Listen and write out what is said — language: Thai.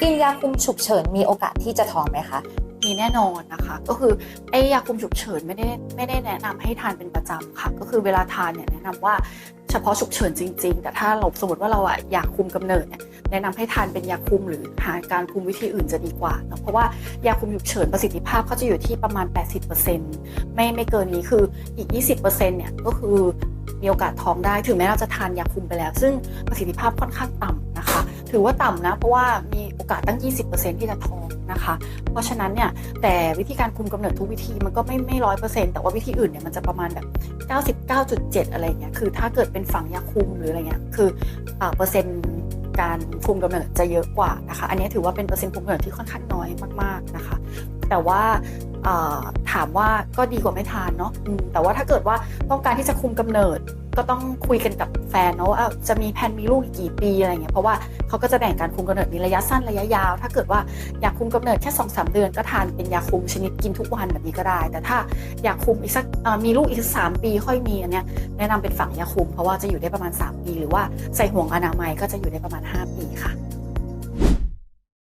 กินยาคุมฉุกเฉินมีโอกาสที่จะท้องไหมคะ มีแน่นอนนะคะ ก็คือไอ้ยาคุมฉุกเฉินไม่ได้ไม่ได้แนะนำให้ทานเป็นประจำค่ะ ก็คือเวลาทานเนี่ยแนะนำว่าเฉพาะฉุกเฉินจริง ๆ แต่ถ้าเราสมมติว่าเราอะอยากคุมกำเนิดเนี่ยแนะนำให้ทานเป็นยาคุมหรือหาการคุมวิธีอื่นจะดีกว่าเพราะว่ายาคุมฉุกเฉินประสิทธิภาพเขาจะอยู่ที่ประมาณ 80%ไม่ไม่เกินนี้คืออีก 20%เนี่ยก็คือมีโอกาสท้องได้ถึงแม้เราจะทานยาคุมไปแล้ว ซึ่งประสิทธิภาพค่อนข้างต่ำนะคะ ถือว่าต่ำนะเพราะว่ามี อกาสตั้ง 20%ที่จะท้องนะคะ เพราะฉะนั้นเนี่ยแต่วิธีการคุมกำเนิดทุกวิธีมันก็ไม่ไม่ร้อยเปอร์เซ็นต์แต่ว่าวิธีอื่นเนี่ยมันจะประมาณแบบ 99.7 อะไรเงี้ยคือถ้าเกิดเป็นฝั่งยาคุมหรืออะไรเงี้ยคือเปอร์เซ็นต์การคุมกำเนิดจะเยอะกว่านะคะ อันนี้ถือว่าเป็นเปอร์เซ็นต์คุมกำเนิดที่ค่อนข้างน้อยมากๆนะคะ แต่ว่า ถามว่าก็ดีกว่าไม่ทานเนาะอืมแต่ว่าถ้าเกิดว่าต้องการที่จะคุมกำเนิดก็ต้องคุยกันกับแฟนเนาะว่าเอ้าจะมีแผนมีลูกอีกกี่ปีอะไรเงี้ยเพราะว่าเขาก็จะแบ่งการคุมกำเนิดมีระยะสั้นระยะยาว ถ้าเกิดว่าอยากคุมกำเนิดแค่2อสเดือน ก็ทานเป็นยาคุมชนิดกินทุกวันแบบนี้ก็ได้ แต่ถ้าอยากคุมอีกสักเอ่อมีลูกอีกสักสามปีค่อยมีอันเนี้ยแนะนำเป็นฝังยาคุม เพราะว่าจะอยู่ได้ประมาณ 3 ปี หรือว่าใส่ห่วงอนามัยก็จะอยู่ได้ประมาณ 5 ปีค่ะ